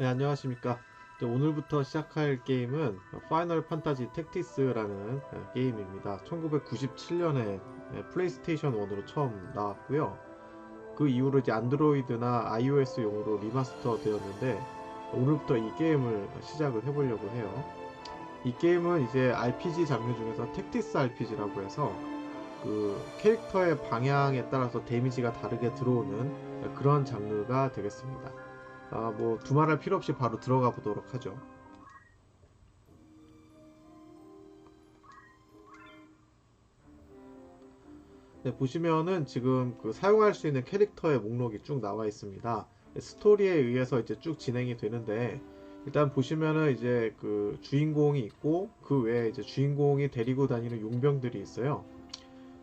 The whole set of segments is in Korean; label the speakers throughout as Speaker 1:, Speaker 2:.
Speaker 1: 네, 안녕하십니까. 이제 오늘부터 시작할 게임은 파이널 판타지 택티스라는 예, 게임입니다. 1997년에 플레이스테이션 1으로 처음 나왔고요. 그 이후로 이제 안드로이드나 iOS용으로 리마스터 되었는데 오늘부터 이 게임을 시작을 해보려고 해요. 이 게임은 이제 RPG 장르 중에서 택티스 RPG라고 해서 그 캐릭터의 방향에 따라서 데미지가 다르게 들어오는 그런 장르가 되겠습니다. 아, 뭐 두말할 필요 없이 바로 들어가 보도록 하죠. 네, 보시면은 지금 그 사용할 수 있는 캐릭터의 목록이 쭉 나와 있습니다. 스토리에 의해서 이제 쭉 진행이 되는데 일단 보시면은 이제 그 주인공이 있고 그 외에 이제 주인공이 데리고 다니는 용병들이 있어요.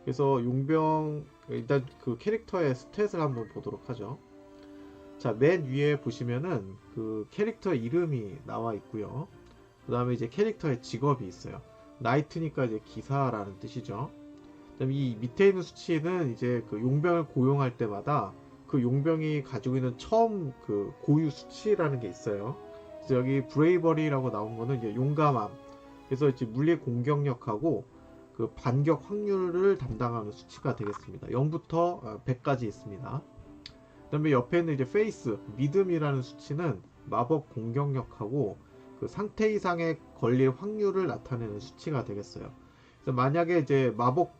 Speaker 1: 그래서 용병 일단 그 캐릭터의 스탯을 한번 보도록 하죠. 자, 맨 위에 보시면은 그 캐릭터 이름이 나와 있고요. 그 다음에 이제 캐릭터의 직업이 있어요. 나이트니까 이제 기사라는 뜻이죠. 그다음 이 밑에 있는 수치는 이제 그 용병을 고용할 때마다 그 용병이 가지고 있는 처음 그 고유 수치라는 게 있어요. 그래서 여기 브레이버리라고 나온 거는 이제 용감함. 그래서 이제 물리 공격력하고 그 반격 확률을 담당하는 수치가 되겠습니다. 0부터 100까지 있습니다. 그 다음에 옆에 있는 이제 페이스, 믿음이라는 수치는 마법 공격력하고 그 상태 이상의 걸릴 확률을 나타내는 수치가 되겠어요. 그래서 만약에 이제 마법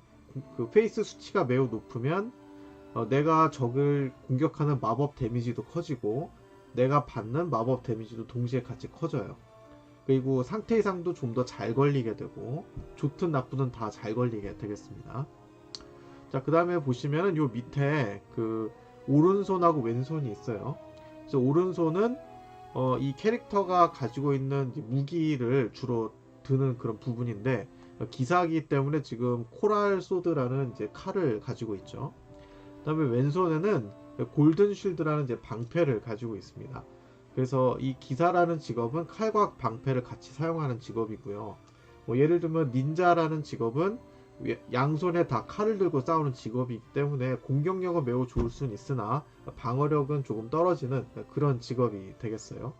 Speaker 1: 그 페이스 수치가 매우 높으면 어, 내가 적을 공격하는 마법 데미지도 커지고 내가 받는 마법 데미지도 동시에 같이 커져요. 그리고 상태 이상도 좀 더 잘 걸리게 되고 좋든 나쁘든 다 잘 걸리게 되겠습니다. 자, 그 다음에 보시면은 요 밑에 그 오른손하고 왼손이 있어요. 그래서 오른손은 어, 이 캐릭터가 가지고 있는 무기를 주로 드는 그런 부분인데 기사기 때문에 지금 코랄 소드라는 이제 칼을 가지고 있죠. 그다음에 왼손에는 골든 쉴드라는 이제 방패를 가지고 있습니다. 그래서 이 기사라는 직업은 칼과 방패를 같이 사용하는 직업이고요. 뭐 예를 들면 닌자라는 직업은 양손에 다 칼을 들고 싸우는 직업이기 때문에 공격력은 매우 좋을 수는 있으나 방어력은 조금 떨어지는 그런 직업이 되겠어요.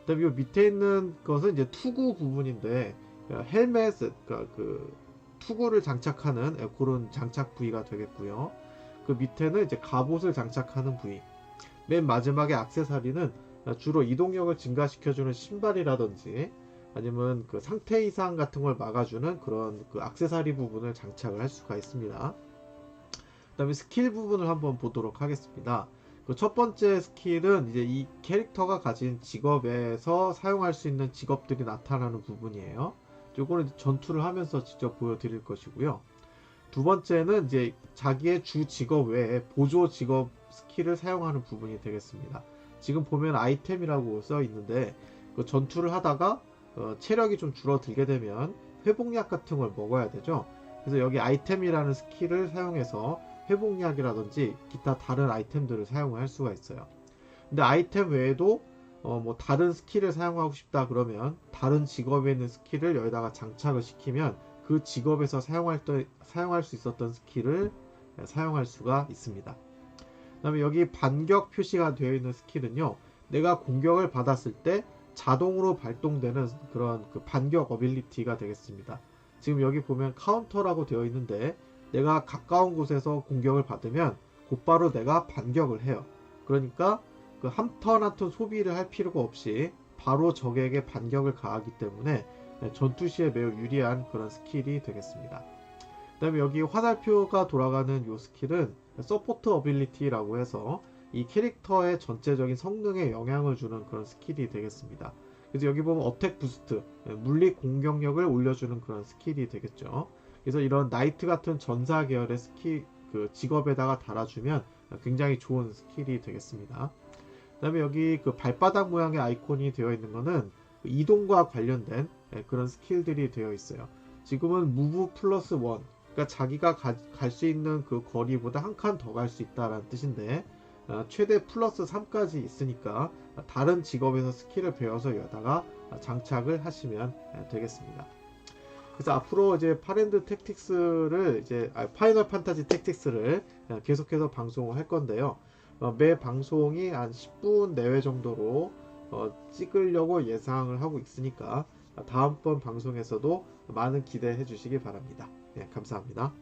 Speaker 1: 그다음에 이 밑에 있는 것은 이제 투구 부분인데 헬멧, 그러니까 그 투구를 장착하는 그런 장착 부위가 되겠고요. 그 밑에는 이제 갑옷을 장착하는 부위. 맨 마지막에 악세사리는 주로 이동력을 증가시켜주는 신발이라든지 아니면 그 상태 이상 같은 걸 막아주는 그런 그 악세사리 부분을 장착을 할 수가 있습니다. 그 다음에 스킬 부분을 한번 보도록 하겠습니다. 그 첫 번째 스킬은 이제 이 캐릭터가 가진 직업에서 사용할 수 있는 직업들이 나타나는 부분이에요. 요거는 전투를 하면서 직접 보여드릴 것이고요. 두 번째는 이제 자기의 주 직업 외에 보조 직업 스킬을 사용하는 부분이 되겠습니다. 지금 보면 아이템이라고 써 있는데 그 전투를 하다가 어, 체력이 좀 줄어들게 되면 회복약 같은 걸 먹어야 되죠. 그래서 여기 아이템이라는 스킬을 사용해서 회복약이라든지 기타 다른 아이템들을 사용할 수가 있어요. 근데 아이템 외에도 어, 뭐 다른 스킬을 사용하고 싶다 그러면 다른 직업에 있는 스킬을 여기다가 장착을 시키면 그 직업에서 사용할, 때, 사용할 수 있었던 스킬을 사용할 수가 있습니다. 그 다음에 여기 반격 표시가 되어 있는 스킬은요. 내가 공격을 받았을 때 자동으로 발동되는 그런 그 반격 어빌리티가 되겠습니다. 지금 여기 보면 카운터라고 되어 있는데 내가 가까운 곳에서 공격을 받으면 곧바로 내가 반격을 해요. 그러니까 그 한턴 한 턴 소비를 할 필요가 없이 바로 적에게 반격을 가하기 때문에 전투 시에 매우 유리한 그런 스킬이 되겠습니다. 그 다음에 여기 화살표가 돌아가는 이 스킬은 서포트 어빌리티라고 해서 이 캐릭터의 전체적인 성능에 영향을 주는 그런 스킬이 되겠습니다. 그래서 여기 보면 어택 부스트, 예, 물리 공격력을 올려주는 그런 스킬이 되겠죠. 그래서 이런 나이트 같은 전사 계열의 스킬, 그 직업에다가 달아주면 굉장히 좋은 스킬이 되겠습니다. 그 다음에 여기 그 발바닥 모양의 아이콘이 되어 있는 것은 그 이동과 관련된 예, 그런 스킬들이 되어 있어요. 지금은 무브 플러스 원, 그러니까 자기가 갈 수 있는 그 거리보다 한 칸 더 갈 수 있다라는 뜻인데 어, 최대 플러스 3까지 있으니까 다른 직업에서 스킬을 배워서 여다가 장착을 하시면 되겠습니다. 그래서 앞으로 이제 파랜드 택틱스를 이제 아, 파이널 판타지 택틱스를 계속해서 방송을 할 건데요. 어, 매 방송이 한 10분 내외 정도로 어, 찍으려고 예상을 하고 있으니까 다음번 방송에서도 많은 기대해 주시기 바랍니다. 네, 감사합니다.